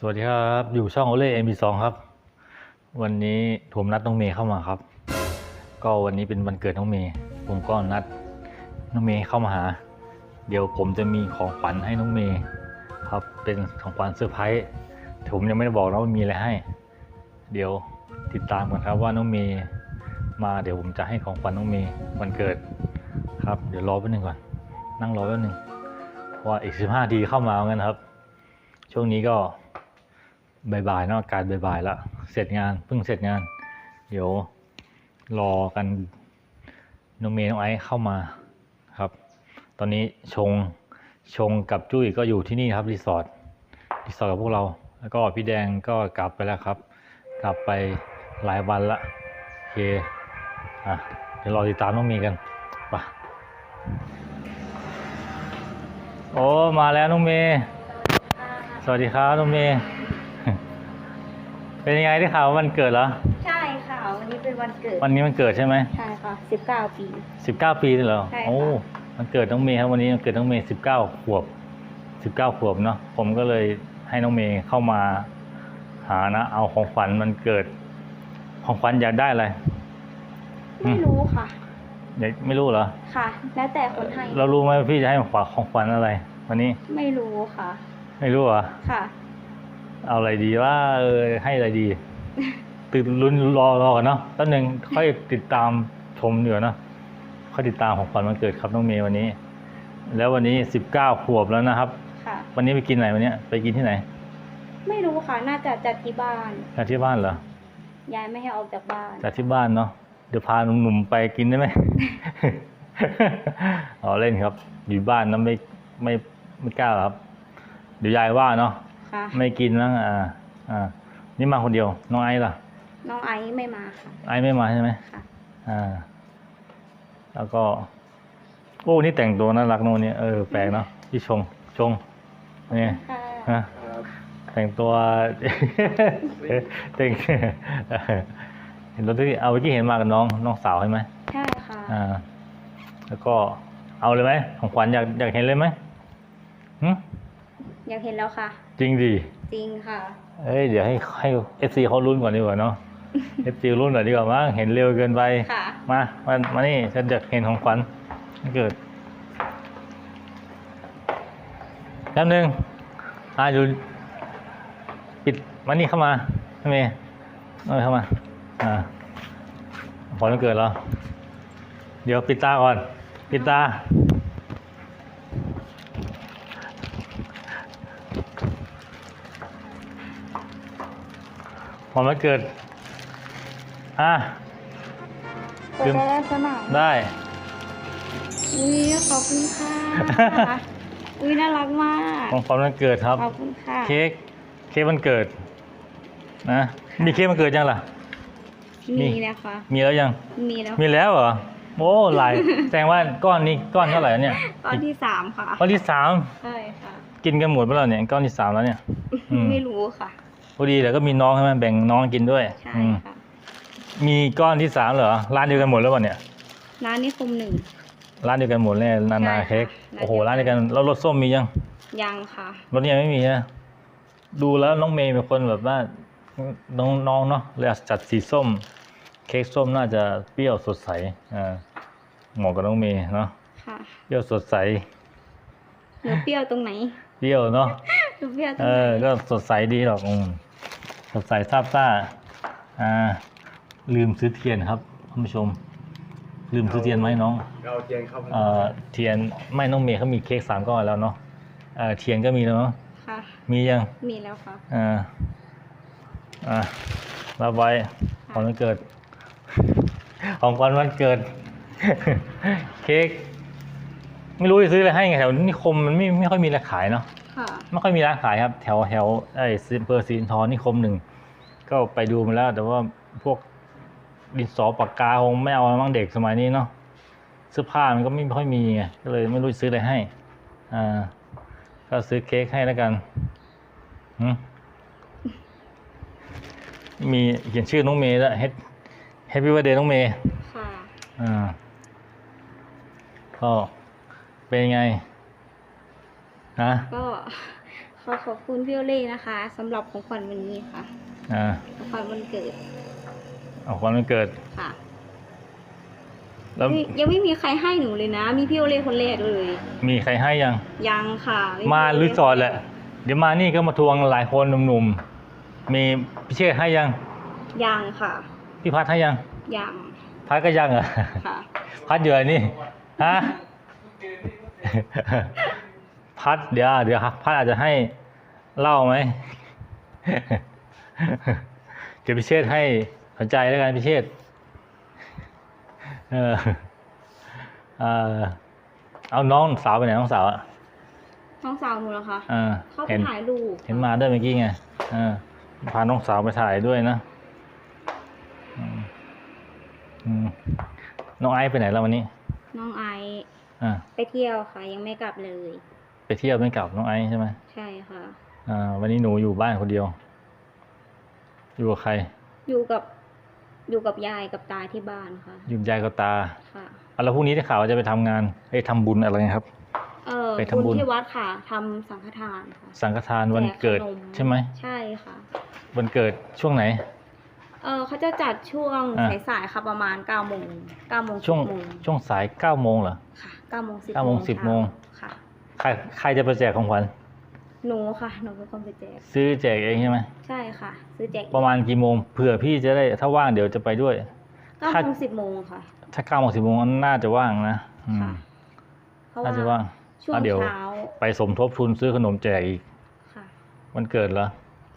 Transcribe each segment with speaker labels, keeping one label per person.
Speaker 1: สวัสดีครับ อยู่ช่องโอเล่เอ็มบีสองครับ วันนี้ผมนัดน้องเมย์เข้ามาครับ ก็วันนี้เป็นวันเกิดน้องเมย์ ผมก็นัดน้องเมย์เข้ามาหา เดี๋ยวผมจะมีของขวัญให้น้องเมย์ครับ เป็นของขวัญเซอร์ไพรส์แต่ผมยังไม่ได้บอกนะว่ามีอะไรให้ เดี๋ยวติดตามกันครับว่าน้องเมย์มาเดี๋ยวผมจะให้ของขวัญน้องเมย์วันเกิดครับ เดี๋ยวรอแป๊บนึงก่อน นั่งรอแป๊บนึงว่าอีกสิบห้าทีเข้ามาเหมือนกันครับ ช่วงนี้ก็ บ่ายๆเนอะอากาศบ่ายๆแล้วเสร็จงานเพิ่งเสร็จงาน เดี๋ยวรอกันน้องเมย์น้องไอซ์เข้ามาครับ ตอนนี้ชงชงกับจุ้ยก็อยู่ที่นี่ครับรีสอร์ทรีสอร์ทกับพวกเรา แล้วก็พี่แดงก็กลับไปแล้วครับ กลับไปหลายวันละโอเคอะเดี๋ยวรอติดตามน้องเมย์กันไปโอ้มาแล้วน้องเมย์สวัสดีครับน้องเมย์ เป็นยังไงได้ข่าวว่าวันเกิดเหรอ
Speaker 2: ใช่ค่ะ วันนี้เป็นวันเกิด
Speaker 1: วันนี้มันเกิดใช่ไหม
Speaker 2: ใช่ค่ะ 19 ปี
Speaker 1: สิบเก้าปีเลยเหรอ
Speaker 2: ใช่ค่ะ
Speaker 1: โอ้มันเกิดน้องเมย์ครับวันนี้มันเกิดน้องเมย์สิบเก้าขวบสิบเก้าขวบเนาะ ผมก็เลยให้น้องเมย์เข้ามาหานะ เอาของขวัญมันเกิด ของขวัญอยากได้อะไรอื
Speaker 2: ไม่
Speaker 1: ม
Speaker 2: รู้ค่ะ
Speaker 1: อยากไม่รู้เหรอ
Speaker 2: ค่ะ แล้วแต่คนให้
Speaker 1: เรารู้ไหมว่าพี่จะให้ของขวัญของขวัญอะไร วันนี้
Speaker 2: ไม่รู้ค่ะ
Speaker 1: ไม่รู้เหรอ
Speaker 2: ค่ะ
Speaker 1: เอาอะไรดีว่าเออให้อะไรดี ตื่นลุ้นรอรอกันเนาะแป๊บหนึงค่อยติดตามชมเดี๋ยวเนาะค่อยติดตามของขวัญวันเกิดครับน้องเมย์วันนี้ แล้ววันนี้สิบเก้าขวบแล้วนะครับ
Speaker 2: ค่ะ
Speaker 1: วันนี้ไปกินไหนวันเนี้ยไปกินที่ไหน
Speaker 2: ไม่รู้ค่ะ น่าจะจัดที่บ้าน
Speaker 1: จากที่บ้านเหรอยา
Speaker 2: ยไม่ให้ออกจากบ้าน
Speaker 1: จากที่บ้านเนาะเดี๋ยวพาหนุ่มๆไปกินได้ไหม อ๋อเล่นครับ อยู่บ้านนะไม่ไม่ไม่กล้าหรอกครับ เดี๋ยวยายว่าเนาะ
Speaker 2: ค่ะ
Speaker 1: ไม่กินแล้วอ่าอ่านี่มาคนเดียว น้องไอซ์ล่ะ
Speaker 2: น้องไอซ์ไม่มาค่ะ
Speaker 1: ไอซ์ไม่มาใช่ไหม
Speaker 2: ค่ะ
Speaker 1: อ่า แล้วก็ โอ้ นี่แต่งตัวน่ารักโน่นเนี่ยเออแปลกเนาะพี่ชง ชงนี่
Speaker 2: ค่ะ
Speaker 1: ฮะแต่งตัว แต่งเห็นรถที่เอาเมื่อกี้เห็นมากับน้องน้องสาวใช่ไหม
Speaker 2: ใช่ค่ะ
Speaker 1: อ่า แล้วก็เอาเลยไหมของขวัญอยากอยากเห็นเลยไหมหึ
Speaker 2: อยากเห็นแล้วค่ะ
Speaker 1: จริงดิ
Speaker 2: จริงค่ะ
Speaker 1: เอ้ยเดี๋ยวให้ให้เอฟซีเขาลุ้นก่อนดีกว่าเนาะเอฟซีลุ้นหน่อยดีกว่ามั้งเห็นเร็วเกินไป
Speaker 2: ค่ะ
Speaker 1: มา มา มานี่ฉันอยากเห็นของขวัญวันเกิดแป๊บนึงอ่าอยู่ปิดมานี่เข้ามาทำไมเอาเข้ามา อ่าขอวันเกิดเหรอ เดี๋ยวปิดตาก่อน ปิดตา ขอวันเกิด อะ
Speaker 2: เปิดได้แล้วใช่ไหม
Speaker 1: ได้
Speaker 2: อุ้ยขอบคุณค่ะ อุ้ยน่ารักมาก
Speaker 1: ของขวัญวันเกิดครับ
Speaker 2: ขอบคุณค่ะ
Speaker 1: เค้ก เค้กวันเกิด นะ มีเค้กวันเกิดยังล่ะมี
Speaker 2: มีแล้วค่ะ
Speaker 1: มีแล้วยัง
Speaker 2: มีแล้ว
Speaker 1: มีแล้วเหรอ โอ้หลายแสดงว่าก้อนนี้ก้อนเท่าไหร่แล้วเนี่ย
Speaker 2: ก้อนที่สามค่ะ
Speaker 1: ก้อนที่สาม
Speaker 2: ใช่ค่ะ
Speaker 1: กินกันหมดไปแล้วเนี่ย ก้อนที่สามแล้วเนี่ยอืม
Speaker 2: ไม่รู้ค่ะ
Speaker 1: พอดีแต่ก็มีน้องใช่ไหมแบ่งน้องกินด้วย
Speaker 2: ใช่
Speaker 1: อืม
Speaker 2: ค่ะ
Speaker 1: มีก้อนที่สามเหรอร้านเดียวกันหมดแล้วป่ะเนี่ย
Speaker 2: ร้านนี้คุมหนึ่ง
Speaker 1: ร้านเดียวกันหมดเลยนานา
Speaker 2: ใช่ค่ะ
Speaker 1: เค้ก
Speaker 2: ร้านเดียวกัน
Speaker 1: โอ้โหร้านเดียวกันแล้วรสส้มมียัง
Speaker 2: ยังค่ะ
Speaker 1: รถยังไม่มีนะดูแล้วน้องเมย์เป็นคนแบบว่าน้องๆเนาะเลยจัดสีส้ม เค้กส้มน่าจะเปรี้ยวสดใสอ่าเหมาะกับน้องเมย์เนาะ
Speaker 2: ค่ะ
Speaker 1: เปรี้ยวสดใส
Speaker 2: หนูเปรี้ยวตรงไหน
Speaker 1: เปรี้ยวเนาะ
Speaker 2: หนูเปรี้ยวตร
Speaker 1: เอง
Speaker 2: ไหน
Speaker 1: อก็สดใสดีหรอกอืม สดใสซาบซ่าอ่า ลืมซื้อเทียนครับท่านผู้ชม ลืมซื้อเทียนไหมน้อง
Speaker 3: เราเทียนเข้ามา
Speaker 1: เอ่อเทียนไม่น้องเมย์เขามีเค้กสามก้อนแล้วเนาะเอ่อเทียนก็มีแล้วเนาะ
Speaker 2: ค่ะ
Speaker 1: มียัง
Speaker 2: มีแล้วค่ะ
Speaker 1: อ่าอ่ารับไว้ของวันเกิด ของขวัญวันเกิด เค้กไม่รู้จะซื้ออะไรให้ไงแถวนิคมมันไม่ไม่ค่อยมีร้านขายเนาะ
Speaker 2: ค่ะ
Speaker 1: ไม่ค่อยมีร้านขายครับ แถวแถวไอ้ซิเปอร์ซีนทอนนิคมหนึ่งก็ไปดูมาแล้ว แต่ว่าพวกดินสอปากกาคงไม่เอาแล้วมั้งเด็กสมัยนี้เนาะเสื้อผ้ามันก็ไม่ค่อยมีไงก็เลยไม่รู้จะซื้ออะไรให้อ่าก็ซื้อเค้กให้แล้วกันหืมมีเขียนชื่อน้องเมย์ด้วยเฮแฮปปี้วันเดย์น้องเมย์
Speaker 2: ค่ะ
Speaker 1: อ่าก็เป็นไง นะ
Speaker 2: ก็ขอขอบคุณพี่โอเล่นะคะสำหรับของขวัญวันนี้ค่ะ
Speaker 1: อ่า
Speaker 2: ของขวัญวันเกิด
Speaker 1: เอาความวันเกิด
Speaker 2: ค่ะ
Speaker 1: แล้ว
Speaker 2: ยังไม่มีใครให้หนูเลยนะ มีพี่โอเล่คนแรกเลย
Speaker 1: มีใครให้ยัง
Speaker 2: ยังค่ะไมาพี่โเรี
Speaker 1: สอร์ทแหละ เดี๋ยวมานี่ก็มาทวงหลายคนหนุ่มๆ มีพี่เชษให้ยัง
Speaker 2: ยังค่ะ
Speaker 1: พี่พัดให้ยัง
Speaker 2: ยัง
Speaker 1: พัดก็ยังเหรอ
Speaker 2: ค่ะ
Speaker 1: พัดเดือนนี่ ฮะ พัดเดี๋ยวเดี๋ยวครับพัดอาจจะให้เหล่าไหมเดี๋ยวพิเชษให้สนใจแล้วกันพิเชษเออเออเอาน้องสาวไปไหนน้องสาวอะ
Speaker 2: น้องสาวหนูเหรอคะ
Speaker 1: เออ
Speaker 2: เข้าไป
Speaker 1: เห็น
Speaker 2: ถ่ายรูป
Speaker 1: เห็นมาด้วยเมื่อกี้ไงเออพาน้องสาวไปถ่ายด้วยนะอืมอืมน้องไอซ์ไปไหนแล้ววันนี้
Speaker 2: น้องไอซ์
Speaker 1: อ่า
Speaker 2: ไปเที่ยวค่ะยังไม่กลับเลย
Speaker 1: ไปเที่ยวไม่กลับน้องไอซ์ใช่ไหม
Speaker 2: ใช่ค่ะ
Speaker 1: อ่า วันนี้หนูอยู่บ้านคนเดียว อยู่กับใคร
Speaker 2: อยู่กับ อยู่กับยายกับตาที่บ้านค่ะ
Speaker 1: อยู่กับยายกับตา
Speaker 2: ค่ะ
Speaker 1: อะแล้วพรุ่งนี้ได้ข่าวว่าจะไปทำงานเอ้ยทำบุญอะไรครับ
Speaker 2: เออ
Speaker 1: ไปทำบุญ
Speaker 2: ที่วัดค่ะทำสังฆทานค่ะ
Speaker 1: สังฆทานวันเกิด
Speaker 2: แจขน
Speaker 1: ใช่ไหม
Speaker 2: ใช่ค่ะ
Speaker 1: วันเกิดช่วงไหน
Speaker 2: เออเขาจะจัดช่วง
Speaker 1: อ่า
Speaker 2: สายๆค่ะประมาณเก้าโมงเก้าโมง
Speaker 1: ช่วง
Speaker 2: สิบโมง
Speaker 1: ช่วงสายเก้าโมงเหรอ
Speaker 2: ค่ะเก้าโมงสิบ
Speaker 1: เก้าโมงสิบโมง
Speaker 2: ค่ะ
Speaker 1: ใค รใครจะไปแจกของขวัญ
Speaker 2: หนูค่ะ หนูเป็นคนไปแจก
Speaker 1: ซื้อแจกเองใช่ไหม
Speaker 2: ใช่ค่ะ ซื้อแจก
Speaker 1: ประมาณกี่โมงเผื่อพี่จะได้ถ้าว่างเดี๋ยวจะไปด้วย
Speaker 2: เก้า
Speaker 1: ถ้า
Speaker 2: โมงสิบโมงค่ะ
Speaker 1: ถ้าเก้าโมงสิบโมงน่าจะว่างนะอืม
Speaker 2: ค่ะ เพราะ
Speaker 1: น่าจะ
Speaker 2: ว่า
Speaker 1: ว่าง
Speaker 2: ช่วง
Speaker 1: อะเดี๋ยว
Speaker 2: เช้า
Speaker 1: ไปสมทบทุนซื้อขนมแจกอีก
Speaker 2: ค่ะ
Speaker 1: วันเกิดเหรอ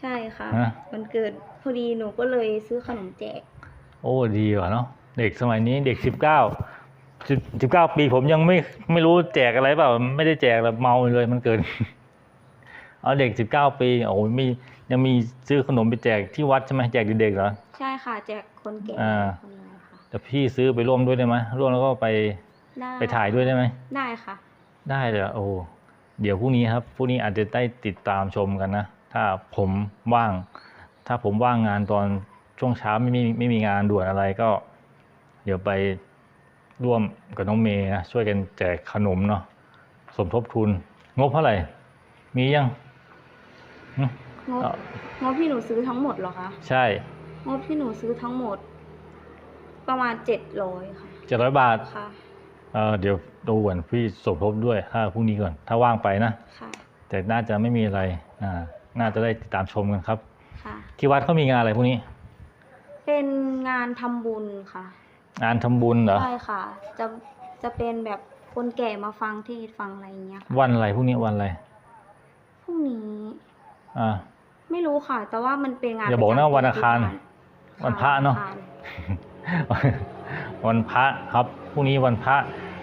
Speaker 2: ใช่ค่ะ
Speaker 1: ฮะ
Speaker 2: วันเกิดพอดีหนูก็เลยซื้อขนมแจก
Speaker 1: โอ้ดีว่ะเนาะเด็กสมัยนี้เด็กสิบเก้า สิบเก้าปีผมยังไม่ไม่รู้แจกอะไรเปล่า ไม่ได้แจกแล้วเมาเลยมันเกินเอาเด็กสิบเก้าปีโอ้ยมียังมีซื้อขนมไปแจกที่วัดใช่ไหมแจกเด็กๆเหรอ
Speaker 2: ใช่ค่ะ แจกคนแก่
Speaker 1: อ่า
Speaker 2: คนอะไรค่ะ
Speaker 1: แต่พี่ซื้อไปร่วมด้วยได้ไหมร่วมแล้วก็ไป
Speaker 2: ได้
Speaker 1: ไปถ่ายด้วยได้ไหม
Speaker 2: ได้ค่ะ
Speaker 1: ได้เลยเหรอโอ้เดี๋ยวพรุ่งนี้ครับพรุ่งนี้อาจจะได้ติดตามชมกันนะถ้าผมว่าง ถ้าผมว่างงานตอนช่วงเช้าไม่มีไม่มีงานด่วนอะไรก็ เดี๋ยวไป ร่วมกับน้องเมย์นะช่วยกันแจกขนมเนาะสมทบทุน งบเท่าไหร่ มียังหึ
Speaker 2: งบ
Speaker 1: เอา
Speaker 2: งบที่หนูซื้อทั้งหมดเหรอคะ
Speaker 1: ใช่
Speaker 2: งบที่หนูซื้อทั้งหมด ประมาณเจ็ดร้อยค่ะ
Speaker 1: เจ็ดร้อยบาท
Speaker 2: ค่ะ
Speaker 1: เออเดี๋ยวดูก่อนพี่สมทบด้วยถ้าพรุ่งนี้ก่อน ถ้าว่างไปนะ
Speaker 2: ค่ะ
Speaker 1: แต่น่าจะไม่มีอะไรอ่าน่าจะได้ติดตามชมกันครับ
Speaker 2: ค่ะ
Speaker 1: ที่วัดเขามีงานอะไรพวกนี้
Speaker 2: เป็นงานทำบุญค่ะ
Speaker 1: งานทำบุญเหรอ
Speaker 2: ใช่ค่ะ จะจะเป็นแบบคนแก่มาฟังเทศน์ฟังอะไรอย่างเงี้ยค่ะ
Speaker 1: วันอะไรพวกนี้วันอะไร
Speaker 2: พรุ่งนี้
Speaker 1: อ่า
Speaker 2: ไม่รู้ค่ะ แต่ว่ามันเป็นงาน
Speaker 1: อย่าบอกนะ
Speaker 2: ประจำปี
Speaker 1: วันอังคาร
Speaker 2: ที่บ้
Speaker 1: วันพระเนอะ
Speaker 2: ค่
Speaker 1: วันพระครับพรุ่งนี้วันพระ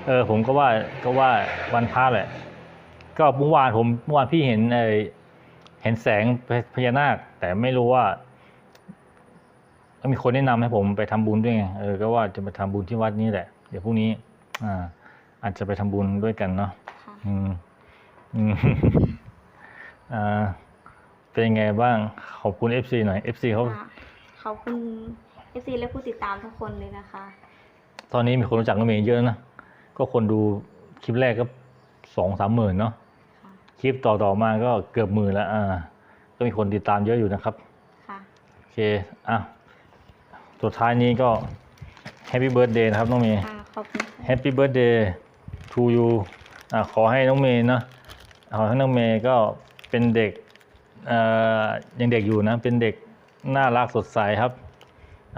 Speaker 1: เออผมก็ว่าก็ว่าวันพระแหละ ก็เมื่อวานผมเมื่อวานพี่เห็นเออเห็นแสงพญานาค แต่ไม่รู้ว่า ก็มีคนแนะนำให้ผมไปทำบุญด้วยไงเออก็ว่าจะไปทำบุญที่วัดนี้แหละ เดี๋ยวพรุ่งนี้ อ่า อาจจะไปทำบุญด้วยกันเนาะ
Speaker 2: ค่ะ
Speaker 1: อืมอืมอ่าเป็นยังไงบ้าง ขอบคุณ FC หน่อย FC เขา
Speaker 2: ค่ะขอบคุณเอฟซีและผู้ติดตามทุกคนเลยนะคะ
Speaker 1: ตอนนี้มีคนรู้จักน้องเมย์เยอะนะ ก็คนดูคลิปแรกก็สองสามหมื่นเนาะ
Speaker 2: ค่ะ
Speaker 1: คลิปต่อต่อมาก็เกือบหมื่นแล้วอ่าก็มีคนติดตามเยอะอยู่นะครับ
Speaker 2: ค่ะ
Speaker 1: โอเค อะ สุดท้ายนี้ก็แฮปปี้เบิร์ดเดย์นะครับน้องเมย์
Speaker 2: ค่ะขอบคุณค่ะ
Speaker 1: แฮปปี้เบิร์ดเดย์ to you อะขอให้น้องเมย์นะขอให้น้องเมย์ก็เป็นเด็กเอ่อยังเด็กอยู่นะเป็นเด็กน่ารักสดใสครับ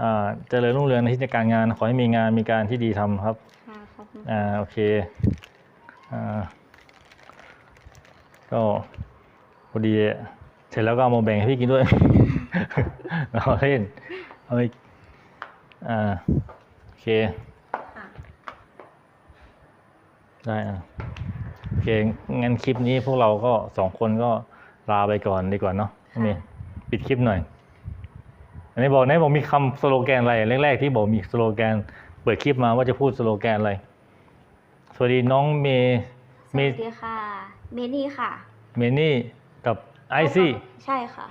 Speaker 1: อ่าเจริญรุ่งเรืองในที่การงาน ขอให้มีงานมีการที่ดีทำครับ
Speaker 2: ค่ะขอบคุณ
Speaker 1: อ่าโอเคอ่าก็พอดีเสร็จแล้วก็เอามาแบ่งให้พี่กินด้วย เราเล่นเอาไป อ่าโอเค
Speaker 2: ค่ะ
Speaker 1: ได้อะโอเค งั้นคลิปนี้พวกเราก็สองคนก็ลาไปก่อนดีกว่าเนาะ
Speaker 2: ค่ะ
Speaker 1: นี่ปิดคลิปหน่อย อันนี้บอกนะบอกมีคำสโลแกนอะไรแรกๆที่บอกมีสโลแกน เปิดคลิปมาว่าจะพูดสโลแกนอะไร สวัสดีน้องเมย์
Speaker 2: ส
Speaker 1: เม
Speaker 2: วั
Speaker 1: ย์
Speaker 2: สดีค่ะ เมนี่ค่ะ
Speaker 1: เมนี่กับไอซี่
Speaker 2: ใช่ค่ะ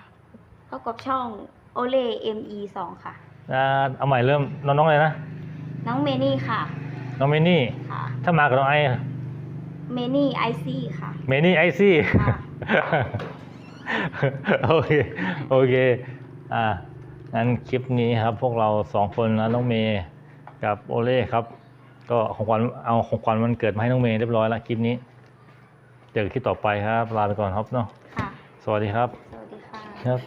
Speaker 2: พบกับช่องโอเล่ ME สองค่ะ
Speaker 1: อ่าเอาใหม่เริ่มน้องน้องอะไรนะ
Speaker 2: น้องเมนี่ค่ะ
Speaker 1: น้องเมนี่
Speaker 2: ค่ะ
Speaker 1: ถ้ามากับน้องไอ
Speaker 2: เมนี่ไอซี่ค่ะ
Speaker 1: เมนี่ไอซี่
Speaker 2: ค่ะ
Speaker 1: โอเค โอเค อ่า งั้นคลิปนี้ครับ พวกเราสองคนนะน้องเมย์กับโอเล่ครับ ก็ของขวัญเอาของขวัญวันเกิดมาให้น้องเมย์เรียบร้อยแล้วคลิปนี้ เจอกันคลิปต่อไปครับ ลาไปก่อนครับเนาะ
Speaker 2: ค่ะ
Speaker 1: สวัสดีครับ
Speaker 2: สวัสดีค่ะ
Speaker 1: ครับ